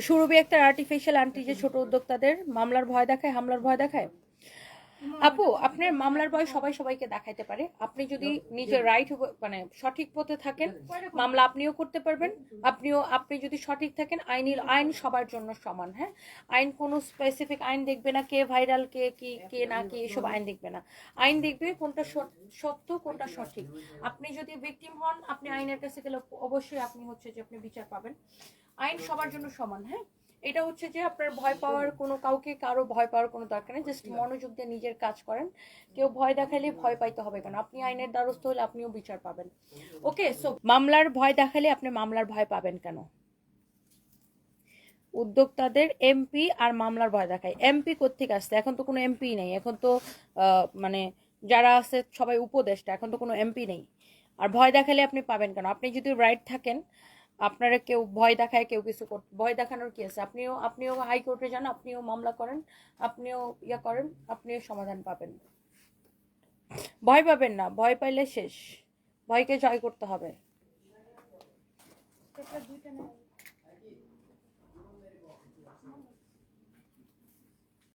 সুরভি একটা artificial aunty যে ছোট উদ্যোক্তাদের মামলার ভয় দেখায়, হামলার ভয় দেখায়? আপু, আপনার মামলার ভয় সবাই সবাইকে দেখাইতে পারে। আপনি যদি নিজের রাইট মানে সঠিক পথে থাকেন, মামলা আপনিও করতে পারবেন। আপনিও, আপনি যদি সঠিক থাকেন, আইনি, আইন সবার জন্য সমান হ্যাঁ? আইন কোনো স্পেসিফিক আইন দেখবে না কে ভাইরাল কে, কি, কে না, কি, এসব আইন দেখবে না। আইন দেখবে কোনটা সত- সত্য, কোনটা সঠিক। আপনি যদি ভিকটিম হন, আপনি আইনের কাছে গেলে অবশ্যই আপনি হচ্ছে যে আপনি বিচার পাবেন। আইন সবার জন্য সমান হ্যাঁ? এটা হচ্ছে যে আপনার ভয় পাওয়ার কোনো কাউকে, কারও ভয় পাওয়ার কোনো দরকার নেই জাস্ট মনোযোগ দিয়ে নিজের কাজ করেন। কেউ ভয় দেখালে ভয় পাইতে হবে কেন? আপনি আইনের দ্বারস্থ হলে আপনিও বিচার পাবেন। ওকে সো মামলার ভয় দেখালে আপনি মামলার ভয় পাবেন কেন? উদ্যোক্তাদের এমপি আর মামলার ভয় দেখায়। এমপি কোথেকে আসছে? এখন তো কোনো এমপি নেই। এখন তো মানে যারা আছে সবাই উপদেষ্টা, এখন তো কোনো এমপি নেই। আর ভয় দেখালে আপনি পাবেন কেন? আপনি যদি রাইট থাকেন আপনারা কেউ ভয় দেখায় কেউ কিছু ভয় দেখানোর কি আছে? আপনিও আপনিও হাইকোর্টে যান, আপনিও মামলা করেন, আপনিও ইয়া করেন, আপনিও সমাধান পাবেন। ভয় পাবেন না, ভয় পাইলে শেষ। ভয়কে জয় করতে হবে।